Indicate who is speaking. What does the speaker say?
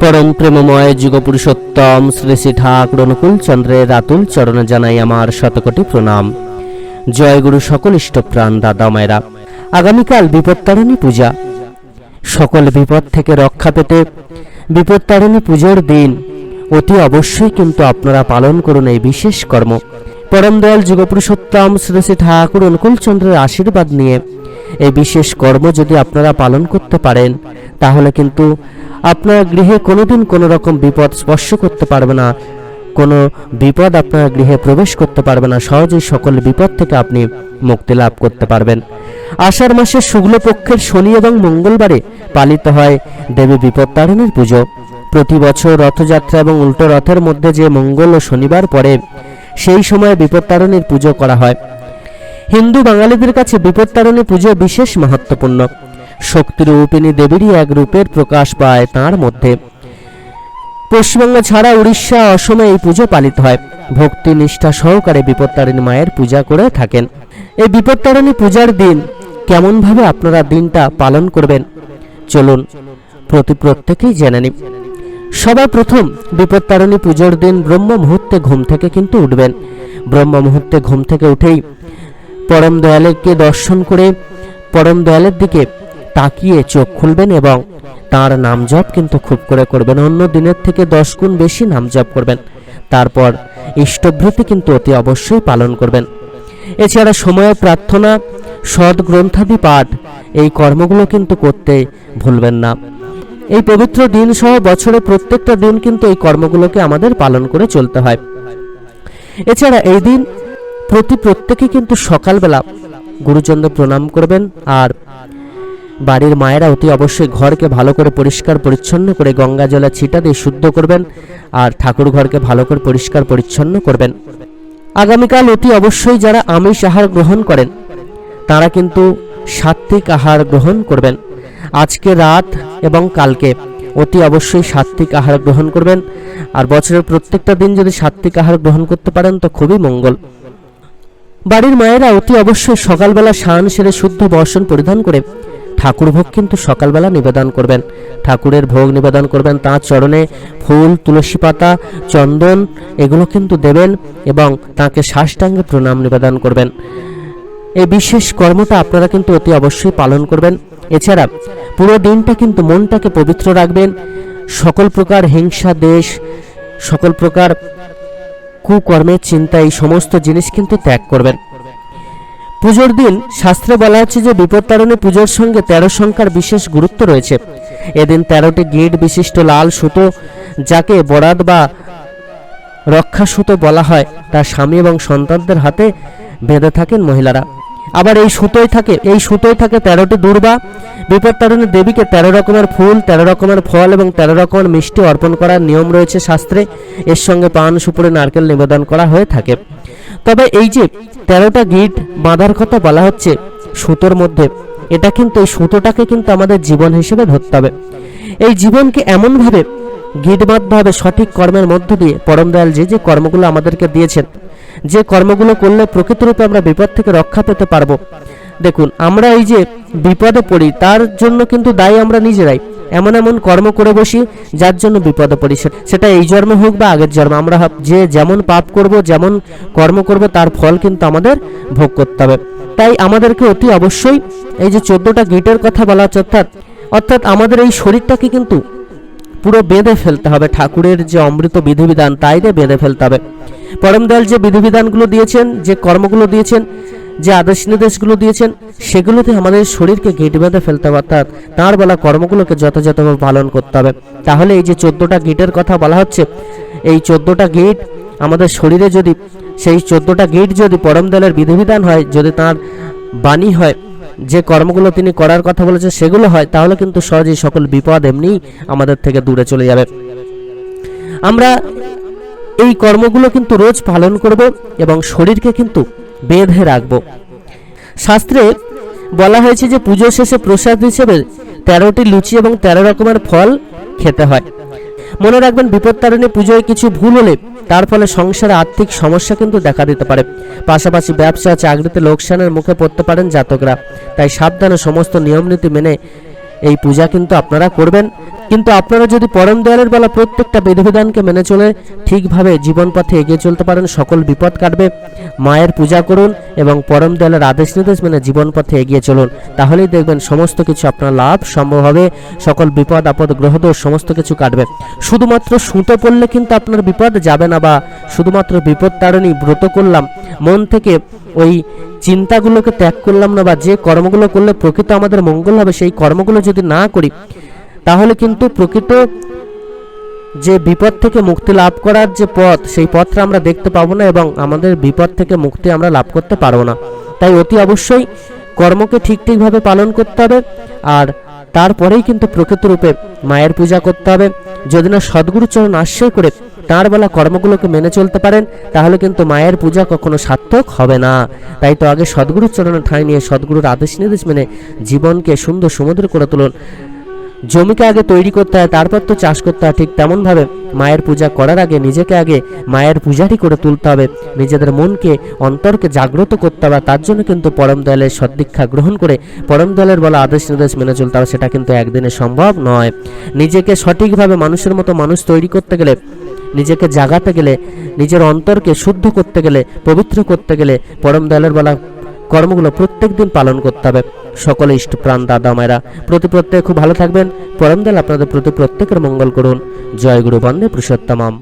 Speaker 1: পরম প্রেমময় যুগপুরুষোত্তম শ্রী শ্রী ঠাকুর অনুকূল চন্দ্রের রাতুল চরণে জানাই আমার শতকোটি প্রণাম। জয় গুরু সকল ইষ্টপ্রাণ দাদা মায়েরা। আগামীকাল বিপত্তারিণী পূজা। সকল বিপদ থেকে রক্ষা পেতে বিপত্তারিণী পুজোর দিন অতি অবশ্যই কিন্তু আপনারা পালন করুন এই বিশেষ কর্ম। পরম দয়াল যুগপুরুষোত্তম শ্রী শ্রী ঠাকুর অনুকূল চন্দ্রের আশীর্বাদ নিয়ে এই বিশেষ কর্ম যদি আপনারা পালন করতে পারেন, তাহলে কিন্তু আপনার গৃহে কোনোদিন কোনো রকম বিপদ স্পর্শ করতে পারবে না। কোনো বিপদ আপনার গৃহে প্রবেশ করতে পারবে না। সহজেই সকল বিপদ থেকে আপনি মুক্তি লাভ করতে পারবেন। আষাঢ় মাসের শুক্লপক্ষের শনি এবং মঙ্গলবারে পালিত হয় দেবী বিপত্তারিণীর পুজো। প্রতি বছর রথযাত্রা এবং উল্টো রথের মধ্যে যে মঙ্গল ও শনিবার পরে সেই সময় বিপত্তারিণীর পুজো করা হয়। হিন্দু বাঙালিদের কাছে বিপত্তারিণী পুজো বিশেষ মাহাত্মপূর্ণ শক্তিরূপিণী দেবীরই এক রূপের প্রকাশ পায় তার মধ্যে। পশ্চিমবঙ্গ ছাড়া উড়িষ্যা, অসমে এই পুজো পালিত হয়। ভক্তি নিষ্ঠা সহকারে বিপত্তারিণী মায়ের পূজা করে থাকেন। এই বিপত্তারিণী পূজার দিন কেমনভাবে আপনারা দিনটা পালন করবেন? চলুন, প্রতি প্রত্যেকেই জেনে নিন সবার প্রথম বিপত্তারিণী পুজোর দিন ব্রহ্ম মুহূর্তে ঘুম থেকে কিন্তু উঠবেন। ব্রহ্ম মুহূর্তে ঘুম থেকে উঠেই পরম দয়ালকে দর্শন করে পরম দয়ালের দিকে তাকিয়ে চোখ খুলবেন এবং তার নাম জপ কিন্তু খুব করে করবেন। অন্য দিনের থেকে দশ গুণ বেশি নাম জপ করবেন। তারপর ইষ্টভৃতি কিন্তু অতি অবশ্যই পালন করবেন। এছাড়া সময় প্রার্থনা, সৎ গ্রন্থাদি পাঠ এই কর্মগুলো কিন্তু করতে ভুলবেন না। এই পবিত্র দিন সহ বছরে প্রত্যেকটা দিন কিন্তু এই কর্মগুলোকে আমাদের পালন করে চলতে হয়। এছাড়া এই দিন প্রতি প্রত্যেকে কিন্তু সকালবেলা গুরুচন্দ্র প্রণাম করবেন আর বাড়ির মায়েরা অতি অবশ্যই ঘরকে ভালো করে পরিষ্কার, পরিচ্ছন্ন করে গঙ্গা জলে ছিটা দিয়ে শুদ্ধ করবেন আর ঠাকুর ঘরকে ভালো করে পরিষ্কার, পরিচ্ছন্ন করবেন। আগামীকাল অতি অবশ্যই যারা আমিষ আহার গ্রহণ করেন, তারা কিন্তু সাত্ত্বিক আহার গ্রহণ করবেন। আজকে রাত এবং কালকে অতি অবশ্যই সাত্ত্বিক আহার গ্রহণ করবেন। আর বছরের প্রত্যেকটা দিন যদি সাত্ত্বিক আহার গ্রহণ করতে পারেন তো খুবই মঙ্গল। বাড়ির মায়েরা অতি অবশ্যই সকালবেলা স্নান সেরে শুদ্ধ বর্ষণ পরিধান করে ঠাকুর ভোগ কিন্তু সকালবেলা নিবেদন করবেন। ঠাকুরের ভোগ নিবেদন করবেন তাঁর চরণে ফুল, তুলসী পাতা, চন্দন এগুলো কিন্তু দেবেন এবং তাকে সাষ্টাঙ্গে প্রণাম নিবেদন করবেন। এই বিশেষ কর্মটা আপনারা কিন্তু অতি অবশ্যই পালন করবেন। এছাড়া পুরো দিনটা কিন্তু মনটাকে পবিত্র রাখবেন। সকল প্রকার হিংসা, দেশ, সকল প্রকার কুকর্মের চিন্তা, এই সমস্ত জিনিস কিন্তু ত্যাগ করবেন। পুজোর দিন শাস্ত্রে বলা হচ্ছে যে বিপত্তারণী পুজোর সঙ্গে তেরো সংখ্যার বিশেষ গুরুত্ব রয়েছে। এদিন তেরোটি গিট বিশিষ্ট লাল সুতো, যাকে বরাদ বা রক্ষা সুতো বলা হয় তার স্বামী এবং সন্তানদের হাতে বেঁধে থাকেন মহিলারা। আবার এই সুতোয় থাকে, এই সুতোয় থাকে তেরোটি দুর্বা। বিপত্তারণী দেবীকে তেরো রকমের ফুল, তেরো রকমের ফল এবং তেরো রকমের মিষ্টি অর্পণ করার নিয়ম রয়েছে শাস্ত্রে। এর সঙ্গে পান, সুপুরে, নারকেল নিবেদন করা হয়ে থাকে। তবে এই যে তেরোটা গিট বাঁধার কথা বলা হচ্ছে সুতোর মধ্যে, এটা কিন্তু এই সুতোটাকে কিন্তু আমাদের জীবন হিসেবে ধরতে হবে। এই জীবনকে এমনভাবে গিট বাঁধতে হবে সঠিক কর্মের মধ্য দিয়ে, পরম দয়াল যে যে কর্মগুলো আমাদেরকে দিয়েছেন, যে কর্মগুলো করলে প্রকৃতরূপে আমরা বিপদ থেকে রক্ষা পেতে পারব। দেখুন, আমরা এই যে বিপদে পড়ি, তার জন্য কিন্তু দায়ী আমরা নিজেরাই। এমন এমন কর্ম করে বসি, যার জন্য বিপদে পড়ি সেটা এই জন্মে হোক বা আগের জন্ম, আমরা যে যেমন পাপ করব, যেমন কর্ম করব, তার ফল কিন্তু আমাদের ভোগ করতে হবে। তাই আমাদেরকে অতি অবশ্যই এই যে চোদ্দটা গিটের কথা বলা হচ্ছে, অর্থাৎ অর্থাৎ আমাদের এই শরীরটাকে কিন্তু পুরো বেঁধে ফেলতে হবে। ঠাকুরের যে অমৃত বিধিবিধান, তাই দিয়ে বেঁধে ফেলতে হবে। পরম দয়াল যে বিধিবিধানগুলো দিয়েছেন, যে কর্মগুলো দিয়েছেন যে আদেশ নির্দেশগুলো দিয়েছেন, সেগুলোতে আমাদের শরীরকে গেট বেঁধে ফেলতে হবে, অর্থাৎ তাঁর বলা কর্মগুলোকে যথাযথভাবে পালন করতে হবে। তাহলে এই যে চোদ্দোটা গেটের কথা বলা হচ্ছে, এই চোদ্দোটা গেট আমাদের শরীরে যদি, সেই চোদ্দোটা গেট যদি পরম দয়ালের বিধিবিধান হয়, যদি তার বাণী হয়, যে কর্মগুলো তিনি করার কথা বলেছেন, সেগুলো হয়, তাহলে কিন্তু সহজেই সকল বিপদ এমনিই আমাদের থেকে দূরে চলে যাবে। আমরা এই কর্মগুলো কিন্তু রোজ পালন করব এবং শরীরকে কিন্তু বেঁধে রাখব। শাস্ত্রে বলা হয়েছে যে, পুজোর শেষে প্রসাদ হিসেবে তেরোটি লুচি এবং তেরো রকমের ফল খেতে হয়। মনে রাখবেন, বিপত্তারিণী পুজোয় কিছু ভুল হলে তার ফলে সংসারে আর্থিক সমস্যা কিন্তু দেখা দিতে পারে। পাশাপাশি ব্যবসা, চাকরিতে লোকসানের মুখে পড়তে পারেন জাতকরা। তাই সাবধানে সমস্ত নিয়ম নীতি মেনে এই পূজা কিন্তু আপনারা করবেন। কিন্তু আপনারা যদি পরম দয়ালের বলা প্রত্যেকটা বিধিবিধানকে মেনে চলে, ঠিকভাবে জীবন পথে এগিয়ে চলতে পারেন, সকল বিপদ কাটবে। মায়ের পূজা করুন এবং পরম দয়ালের আদেশ নির্দেশ মেনে জীবন পথে এগিয়ে চলুন। তাহলেই দেখবেন সমস্ত কিছু আপনার লাভ সম্ভব হবে, সকল বিপদ, আপদ, গ্রহদোষ সমস্ত কিছু কাটবে। শুধুমাত্র সুতো পড়লে কিন্তু আপনার বিপদ যাবে না বা শুধুমাত্র বিপদ তাড়নি ব্রত করলাম, মন থেকে ওই চিন্তাগুলোকে ত্যাগ করলাম না বা যে কর্মগুলো করলে প্রকৃত আমাদের মঙ্গল হবে, সেই কর্মগুলো যদি না করি তাহলে কিন্তু প্রকৃত যে বিপদ থেকে মুক্তি লাভ করার যে পথ, সেই পথটা আমরা দেখতে পাবো না এবং আমাদের বিপদ থেকে মুক্তি আমরা লাভ করতে পারব না। তাই অতি অবশ্যই কর্মকে ঠিক ঠিকভাবে পালন করতে হবে আর তারপরেই কিন্তু প্রকৃত রূপে মায়ের পূজা করতে হবে। যদি না সদ্গুরুচরণ আশ্রয় করে তাঁর বেলা কর্মগুলোকে মেনে চলতে পারেন, তাহলে কিন্তু মায়ের পূজা কখনো সার্থক হবে না। তাই তো আগে সদ্গুরুর চরণে ঠাঁই নিয়ে সদ্গুরুর আদেশ নির্দেশ মেনে জীবনকে সুন্দর সমুদ্র করে তুলুন। জমিকে আগে তৈরি করতে হয়, তারপর তো চাষ করতে হয়। ঠিক তেমনভাবে মায়ের পূজা করার আগে নিজেকে আগে মায়ের পূজারি করে তুলতে হবে। নিজেদের মনকে, অন্তরকে জাগ্রত করতে হবে। তার জন্য কিন্তু পরম দয়ালের সদ্দীক্ষা গ্রহণ করে, পরম দয়ালের বলা আদেশ নির্দেশ মেনে চলতে হবে। সেটা কিন্তু একদিনে সম্ভব নয়। নিজেকে সঠিকভাবে মানুষের মতো মানুষ তৈরি করতে গেলে, নিজেকে জাগাতে গেলে, নিজের অন্তরকে শুদ্ধ করতে গেলে, পবিত্র করতে গেলে পরম দয়ালের বলা কর্মগুলো প্রত্যেক দিন পালন করতে হবে। সকলে ইষ্ট প্রাণ দাদা মায়েরা, প্রতি প্রত্যেক খুব ভালো থাকবেন। পরম দয়াল আপনাদের প্রতি প্রত্যেকের মঙ্গল করুন। জয় গুরু বন্দে পুরুষোত্তমাম।